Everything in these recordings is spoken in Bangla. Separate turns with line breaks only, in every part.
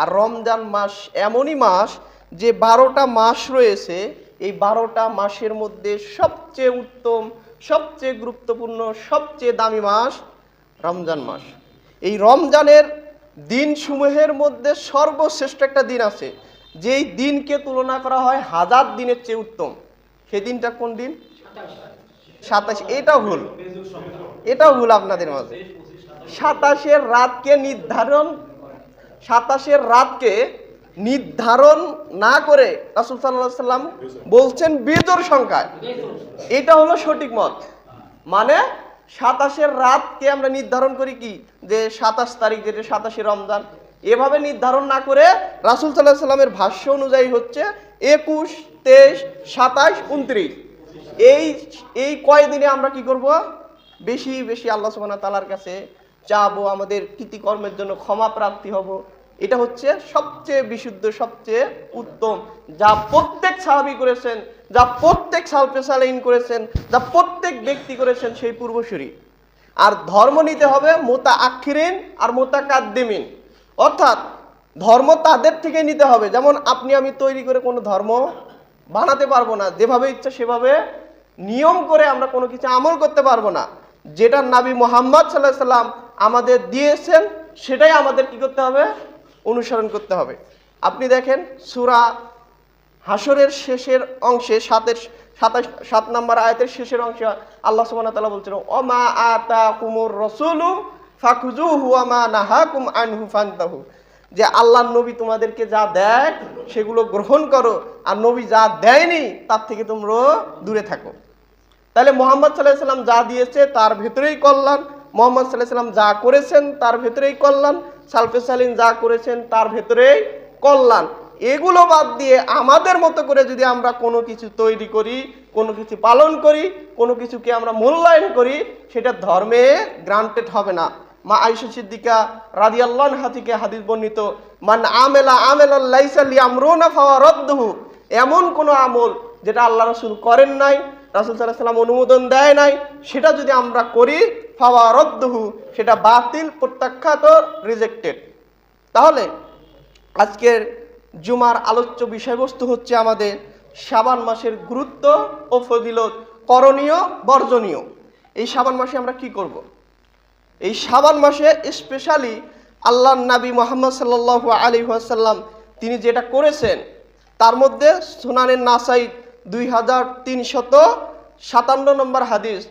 আর রমজান মাস এমনই মাস যে বারোটা মাস রয়েছে, এই বারোটা মাসের মধ্যে সবচেয়ে উত্তম, সবচেয়ে গুরুত্বপূর্ণ, সবচেয়ে দামি মাস রমজান মাস। এই রমজানের দিনসমূহের মধ্যে সর্বশ্রেষ্ঠ একটা দিন আছে। যেই দিনকে তুলনা করা হয় হাজার দিনের চেয়ে উত্তম। সেই দিনটা কোন দিন? সাতাশ। এটা ভুল। এটাও ভুল আপনাদের মাঝে। সাতাশের রাতকে নির্ধারণ সাতাশের রাতকে নির্ধারণ না করে রাসুল সাল্লাম বলছেন বেজোর সংখ্যায়। এটা হলো সঠিক মত। মানে সাতাশের রাতকে আমরা নির্ধারণ করি কি? যে সাতাশ তারিখ, যেটা সাতাশে রমজান, এভাবে নির্ধারণ না করে রাসুল সাল্লাহ সাল্লামের ভাষ্য অনুযায়ী হচ্ছে একুশ, তেইশ, সাতাশ, উনত্রিশ। এই এই কয়দিনে আমরা কি করব? বেশি বেশি আল্লাহ সুবহানাহু তালার কাছে চাবো আমাদের কৃতিকর্মের জন্য ক্ষমা প্রাপ্তি হব। এটা হচ্ছে সবচেয়ে বিশুদ্ধ, সবচেয়ে উত্তম। যা প্রত্যেক সাহাবি করেছেন, যা প্রত্যেক সালপেসালাইন করেছেন, যা প্রত্যেক ব্যক্তি করেছেন সেই পূর্বসূরি আর ধর্ম নিতে হবে মোতা আখিরিন আর মোতা কাদ্দিমিন অর্থাৎ ধর্ম তাদের থেকে নিতে হবে। যেমন আপনি, আমি তৈরি করে কোনো ধর্ম বানাতে পারব না। যেভাবে ইচ্ছা সেভাবে নিয়ম করে আমরা কোনো কিছু আমল করতে পারব না। যেটা নাবি মোহাম্মদ সাল্লাহ সাল্লাম আমাদের দিয়েছেন, সেটাই আমাদের কি করতে হবে? অনুসরণ করতে হবে। আপনি দেখেন, সুরা হাসরের শেষের অংশে, সাতের, সাতাশ, সাত নম্বর আয়তের শেষের অংশে আল্লাহ সুবহানাহু ওয়া তাআলা বলছেন, ওমা আতা কুমুর রসুলু ফাকুজুহু ওমা নাহাকুম আনহু ফান্তাহু। যে আল্লাহ নবী তোমাদেরকে যা দেয়, সেগুলো গ্রহণ করো, আর নবী যা দেয়নি, তার থেকে তোমরা দূরে থাকো। তাহলে মোহাম্মদ সাল্লাহ সাল্লাম যা দিয়েছে তার ভেতরেই কল্যাণ, মোহাম্মদ সাল্লাহ সাল্লাম যা করেছেন তার ভেতরেই কল্যাণ সালফে সালিন যা করেছেন তার ভেতরেই কল্যাণ। এগুলো বাদ দিয়ে আমাদের মতো করে যদি আমরা কোনো কিছু তৈরি করি, কোনো কিছু পালন করি, কোনো কিছুকে আমরা মূল্যায়ন করি, সেটা ধর্মে গ্রান্টেড হবে না। মা আইসা সিদ্দিকা রাদি আল্লাহ হাতিকে হাদিস বর্ণিত, মান আমেলা আমেলা লাইসালি আমরুনা ফাওয়া রদ্দহু। এমন কোনো আমল যেটা আল্লাহ রসুল করেন নাই রাসুল সাল্লাহ সাল্লাম অনুমোদন দেয় নাই, সেটা যদি আমরা করি ফাওয়া রদ্দহু সেটা বাতিল, প্রত্যাখ্যাত রিজেক্টেড তাহলে আজকের জুমার আলোচ্য বিষয়বস্তু হচ্ছে আমাদের শাবান মাসের গুরুত্ব ও ফজিলত করণীয়, বর্জনীয় এই শাবান মাসে আমরা কি করব। এই শাবান মাসে স্পেশালি আল্লাহ নাবী মোহাম্মদ সাল্লাহ আলী ওয়াসাল্লাম তিনি যেটা করেছেন, তার মধ্যে সুনানের নাসাই দুই হাজার সাতান্ন নম্বর হাদিস,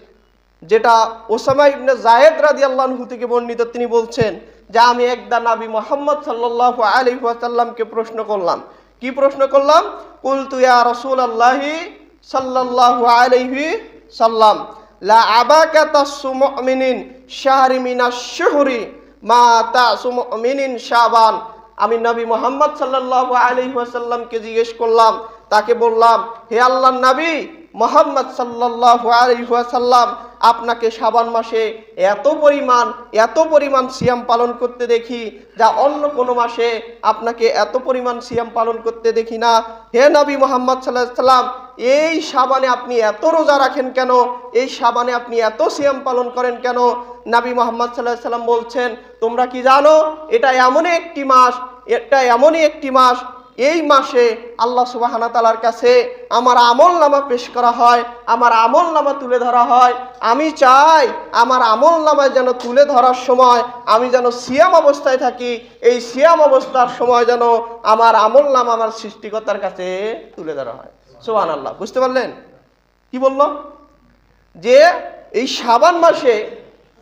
যেটা ওসামা ইবনে জায়েদ রাদি আল্লাহু থেকে বর্ণিত। তিনি বলছেন যে, আমি একদা নাবি মোহাম্মদ সাল্লাহ আলী ওয়াসাল্লামকে প্রশ্ন করলাম। কি প্রশ্ন করলাম? কুলতু রসুল আল্লাহি সাল্লাহ আলাইহি সাল্লাম, লা মা আমি নবী মোহাম্মদ সাল্লাহ ওয়াসাল্লামকে জিজ্ঞেস করলাম তাকে বললাম, হে আল্লাহ নবী, মোহাম্মদ সাল্লাহ আলহাসাল্লাম আপনাকে সাবান মাসে এত পরিমাণ এত পরিমাণ সিয়াম পালন করতে দেখি যা অন্য কোনো মাসে আপনাকে এত পরিমাণ সিয়াম পালন করতে দেখি না। হে নবী মোহাম্মদ সাল্লাহ সাল্লাম এই সাবানে আপনি এত রোজা রাখেন কেন? এই সাবানে আপনি এত সিয়াম পালন করেন কেন? নাবী মোহাম্মদ সাল্লাহ সাল্লাম বলছেন, তোমরা কি জানো, এটা এমনই একটি মাস, এটা এমনই একটি মাস এই মাসে আল্লাহ সুবাহানা তালার কাছে আমার আমল নামা পেশ করা হয়, আমার আমল নামা তুলে ধরা হয়। আমি চাই আমার আমল নামায় যেন তুলে ধরার সময় আমি যেন সিয়াম অবস্থায় থাকি, এই সিয়াম অবস্থার সময় যেন আমার আমল নামা আমার সৃষ্টিকর্তার কাছে তুলে ধরা হয়। সোহান আল্লাহ বুঝতে পারলেন? কি বলল? যে এই সাবান মাসে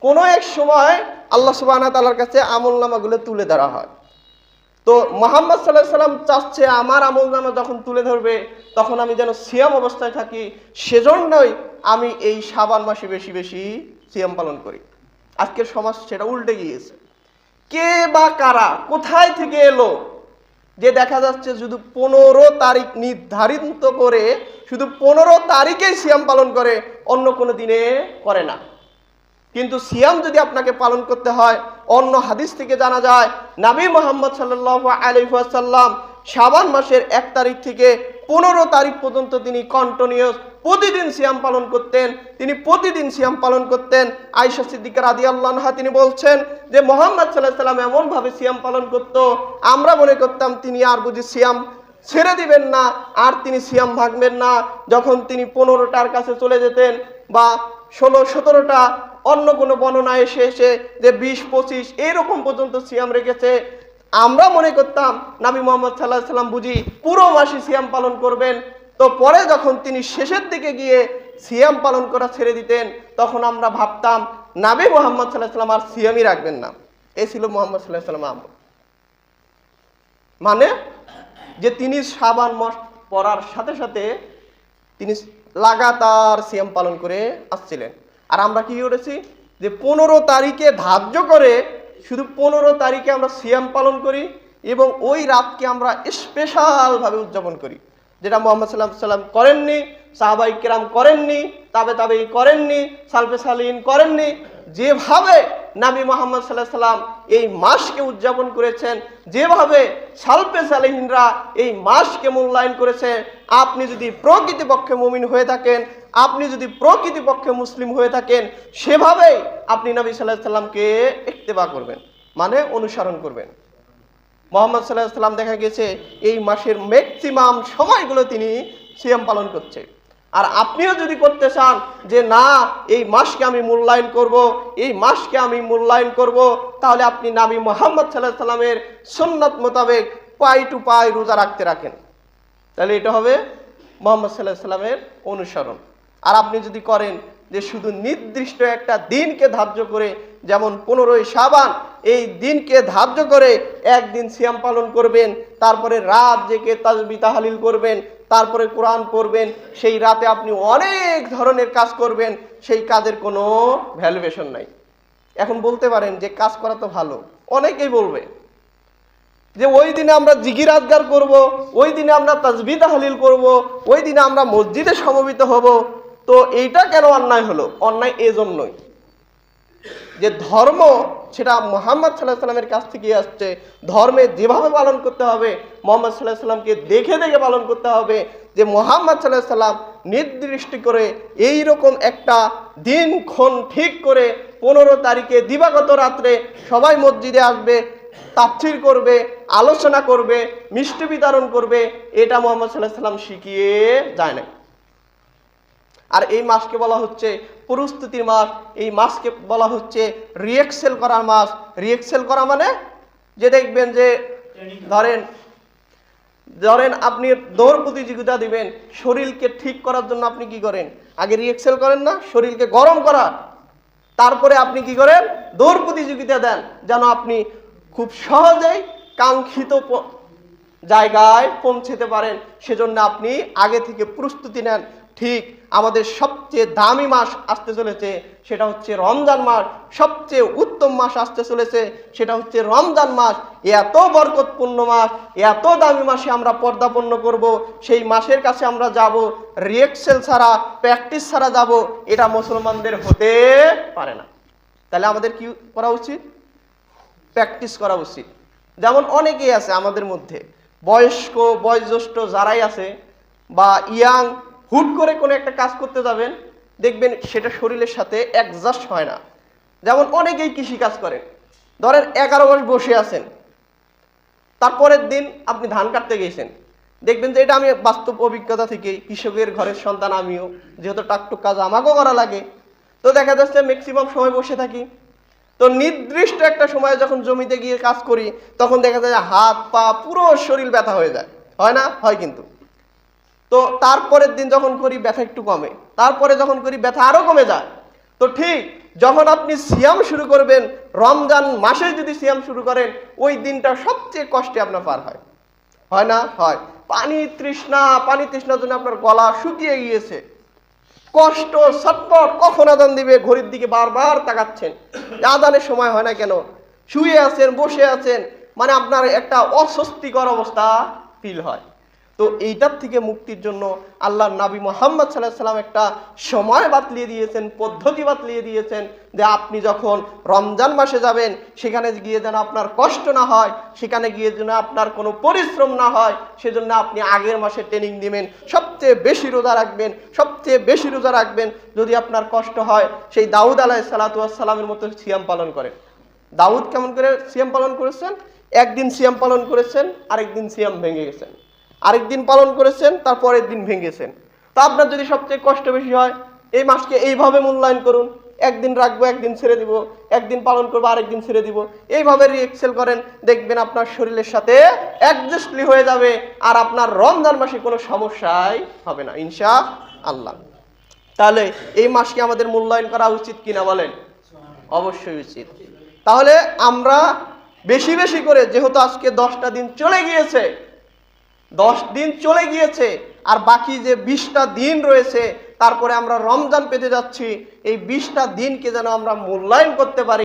কোনো এক সময় আল্লাহ সুবাহ তালার কাছে আমল নামাগুলো তুলে ধরা হয়। তো মোহাম্মদ সাল্লাহ সাল্লাম চাচ্ছে আমার আমল নামা যখন তুলে ধরবে, তখন আমি যেন সিয়াম অবস্থায় থাকি। সেজন্যই আমি এই সাবান মাসে বেশি বেশি সিয়াম পালন করি। আজকের সমাজ সেটা উল্টে গিয়েছে। কে বা কারা কোথায় থেকে এলো যে দেখা যাচ্ছে শুধু পনেরো তারিখ নির্ধারিত করে, শুধু পনেরো তারিখেই সিয়াম পালন করে, অন্য কোনো দিনে করে না। কিন্তু সিয়াম যদি আপনাকে পালন করতে হয় অন্য হাদিস থেকে জানা যায়, নাবী মোহাম্মদ সাল্লাহ আলিহাসাল্লাম শাবান মাসের এক তারিখ থেকে পনেরো তারিখ পর্যন্ত তিনি কন্টিনিউস প্রতিদিন সিয়াম পালন করতেন। তিনি প্রতিদিন সিয়াম পালন করতেন। আয়সা সিদ্দিকা রাদি আল্লাহা তিনি বলছেন যে, মোহাম্মদ সাল্লাহ সাল্লাম এমনভাবে সিয়াম পালন করত, আমরা মনে করতাম তিনি আর বুঝি সিয়াম ছেড়ে দিবেন না, আর তিনি সিয়াম ভাগবেন না। যখন তিনি পনেরোটার কাছে চলে যেতেন বা ষোলো, সতেরোটা অন্য কোনো বর্ণনা এসে এসে যে বিশ, পঁচিশ, এরকম পর্যন্ত সিয়াম রেখেছে। আমরা মনে করতাম নাবি মোহাম্মদ সাল্লাহ সাল্লাম বুঝি পুরো মাসি সিয়াম পালন করবেন। তো পরে যখন তিনি শেষের দিকে গিয়ে সিয়াম পালন করা ছেড়ে দিতেন, তখন আমরা ভাবতাম নাবি মোহাম্মদ সাল্লাহ সাল্লাম আর সিয়ামই রাখবেন না। এ ছিল মোহাম্মদ সাল্লাহ সাল্লাম মানে যে তিনি সাবান মাস পড়ার সাথে সাথে তিনি লাগাতার সিয়াম পালন করে আসছিলেন। আর আমরা কি করেছি? যে পনেরো তারিখে ধার্য করে শুধু পনেরো তারিখে আমরা সিয়াম পালন করি এবং ওই রাতকে আমরা স্পেশালভাবে উদযাপন করি। যেটা মোহাম্মদ সাল্লাম সাল্লাম করেননি, সাহাবাই কেরাম করেননি, তাবে তাবে করেননি, সালফে সালিন করেননি। যেভাবে নাবি মোহাম্মদ সাল্লাহ সাল্লাম এই মাসকে উদযাপন করেছেন, যেভাবে সালফে সালিহিনরা এই মাসকে মূল্যায়ন করেছে, আপনি যদি প্রকৃতিপক্ষে মুমিন হয়ে থাকেন আপনি যদি প্রকৃতিপক্ষে মুসলিম হয়ে থাকেন, সেভাবেই আপনি নবী সাল্লাহ সাল্লামকে ইত্তেবা করবেন মানে অনুসরণ করবেন। মোহাম্মদ সাল্লাহ সাল্লাম দেখা গেছে এই মাসের ম্যাক্সিমাম সময়গুলো তিনি সিয়াম পালন করছে। আর আপনিও যদি করতে চান যে, না, এই মাসকে আমি মূল্যায়ন করব, এই মাসকে আমি মূল্যায়ন করব, তাহলে আপনি নাবি মোহাম্মদ সাল্লাহ সাল্লামের সুন্নত মোতাবেক পাই টু পাই রোজা রাখতে রাখেন। তাহলে এটা হবে মোহাম্মদ সাল্লাহ সাল্লামের অনুসরণ। আর আপনি যদি করেন যে শুধু নির্দিষ্ট একটা দিনকে ধার্য করে, যেমন পনেরোই সাবান এই দিনকে ধার্য করে একদিন সিয়াম পালন করবেন, তারপরে রাত জেগে তাজবি তাহালিল করবেন, তারপরে কোরআন পড়বেন, সেই রাতে আপনি অনেক ধরনের কাজ করবেন, সেই কাজের কোনো ভ্যালুয়েশন নাই। এখন বলতে পারেন যে কাজ করা তো ভালো, অনেকেই বলবে যে ওই দিনে আমরা জিগির আজগার করব, ওই দিনে আমরা তাজবি তাহলিল করব, ওই দিনে আমরা মসজিদে সমবেত হব তো এইটা কেন অন্যায় হলো? অন্যায় এজন্যই। যে ধর্ম সেটা মোহাম্মদ সাল্লাহ সাল্লামের কাছ থেকে আসছে। ধর্মে যেভাবে পালন করতে হবে, মোহাম্মদ সাল্লাহ সাল্লামকে দেখে দেখে পালন করতে হবে, যে মোহাম্মদ সাল্লাহ সাল্লাম নির্দিষ্ট করে এই রকম একটা দিনক্ষণ ঠিক করে পনেরো তারিখে দিবাগত রাত্রে সবাই মসজিদে আসবে, তাফসির করবে, আলোচনা করবে, মিষ্টি বিতরণ করবে, এটা মোহাম্মদ সাল্লাহ সাল্লাম শিখিয়ে যায় না আর এই মাসকে বলা হচ্ছে প্রস্তুতির মাস। এই মাসকে বলা হচ্ছে রিএক্সেল করার মাস। রিএক্সেল করা মানে যে দেখবেন যে ধরেন ধরেন আপনি দৌড় প্রতিযোগিতা দিবেন, শরীরকে ঠিক করার জন্য আপনি কি করেন? আগে রিএক্সেল করেন না, শরীরকে গরম করা তারপরে আপনি কি করেন? দৌড় প্রতিযোগিতা দেন, যেন আপনি খুব সহজেই কাঙ্ক্ষিত জায়গায় পৌঁছেতে পারেন। সেজন্য আপনি আগে থেকে প্রস্তুতি নেন। ঠিক আমাদের সবচেয়ে দামি মাস আসতে চলেছে, সেটা হচ্ছে রমজান মাস। সবচেয়ে উত্তম মাস আসতে চলেছে, সেটা হচ্ছে রমজান মাস। এত বরকতপূর্ণ মাস, এত দামি মাসে আমরা পর্দাপন্ন করব, সেই মাসের কাছে আমরা যাব রিয়েকসেল ছাড়া, প্র্যাকটিস ছাড়া যাব, এটা মুসলমানদের হতে পারে না। তাহলে আমাদের কি করা উচিত? প্র্যাকটিস করা উচিত। যেমন অনেকেই আছে আমাদের মধ্যে, বয়স্ক, বয়োজ্যেষ্ঠ যারাই আছে বা ইয়াং হুট করে কোনো একটা কাজ করতে যাবেন, দেখবেন সেটা শরীরের সাথে অ্যাডজাস্ট হয় না। যেমন অনেকেই কৃষি কাজ করেন। ধরেন এগারো মাস বসে আছেন। তারপরের দিন আপনি ধান কাটতে গিয়েছেন দেখবেন যে এটা আমি বাস্তব অভিজ্ঞতা থেকে, কৃষকের ঘরের সন্তান আমিও, যেহেতু টাকটুক কাজ আমাকেও করা লাগে। তো দেখা যাচ্ছে ম্যাক্সিমাম সময় বসে থাকি। তো নির্দিষ্ট একটা সময় যখন জমিতে গিয়ে কাজ করি, তখন দেখা যায় হাত পা পুরো শরীর ব্যথা হয়ে যায়। হয় না? হয় কিন্তু। তো তারপরের দিন যখন করি ব্যথা একটু কমে, তারপরে যখন করি ব্যথা আরও কমে যায়। তো ঠিক যখন আপনি সিয়াম শুরু করবেন, রমজান মাসে যদি সিয়াম শুরু করেন, ওই দিনটা সবচেয়ে কষ্টে আপনার পার হয়। হয় না? হয়। পানি তৃষ্ণা, পানি তৃষ্ণার জন্য আপনার গলা শুকিয়ে গিয়েছে। কষ্ট, ছটপট কখন আদান দিবে? ঘড়ির দিকে বারবার তাকাচ্ছেন। আদানের সময় হয় না কেন? শুয়ে আছেন, বসে আছেন মানে আপনার একটা অস্বস্তিকর অবস্থা ফিল হয়। তো এইটার থেকে মুক্তির জন্য আল্লাহ নাবী মোহাম্মদ সাল্লাহ সাল্লাম একটা সময় বাতলিয়ে দিয়েছেন, পদ্ধতি বাতলিয়ে দিয়েছেন যে আপনি যখন রমজান মাসে যাবেন, সেখানে গিয়ে যেন আপনার কষ্ট না হয়, সেখানে গিয়ে যেন আপনার কোনো পরিশ্রম না হয়, সেজন্য আপনি আগের মাসে ট্রেনিং দিবেন সবচেয়ে বেশি রোজা রাখবেন, সবচেয়ে বেশি রোজা রাখবেন, যদি আপনার কষ্ট হয়, সেই দাউদ আলাহ সালাতামের মতো সিয়াম পালন করেন। দাউদ কেমন করে সিয়াম পালন করেছেন? একদিন সিয়াম পালন করেছেন, আরেকদিন সিয়াম ভেঙে গেছেন। আরেকদিন পালন করেছেন তারপরের দিন ভেঙেছেন। তা আপনার যদি সবচেয়ে কষ্ট বেশি হয়, এই মাসকে এইভাবে মূল্যায়ন করুন। একদিন রাখব, একদিন ছেড়ে দিব। একদিন পালন করব আরেকদিন ছেড়ে দিব। এইভাবে রিএক্সেল করেন, দেখবেন আপনার শরীরের সাথে অ্যাডজাস্টলি হয়ে যাবে আর আপনার রমজান মাসে কোনো সমস্যাই হবে না ইনশা আল্লাহ তাহলে এই মাসকে আমাদের মূল্যায়ন করা উচিত কিনা বলেন? অবশ্যই উচিত। তাহলে আমরা বেশি বেশি করে, যেহেতু আজকে দশটা দিন চলে গিয়েছে দশ দিন চলে গিয়েছে, আর বাকি যে বিশটা দিন রয়েছে, তারপরে আমরা রমজান পেতে যাচ্ছি, এই বিশটা দিনকে যেন আমরা মূল্যায়ন করতে পারি।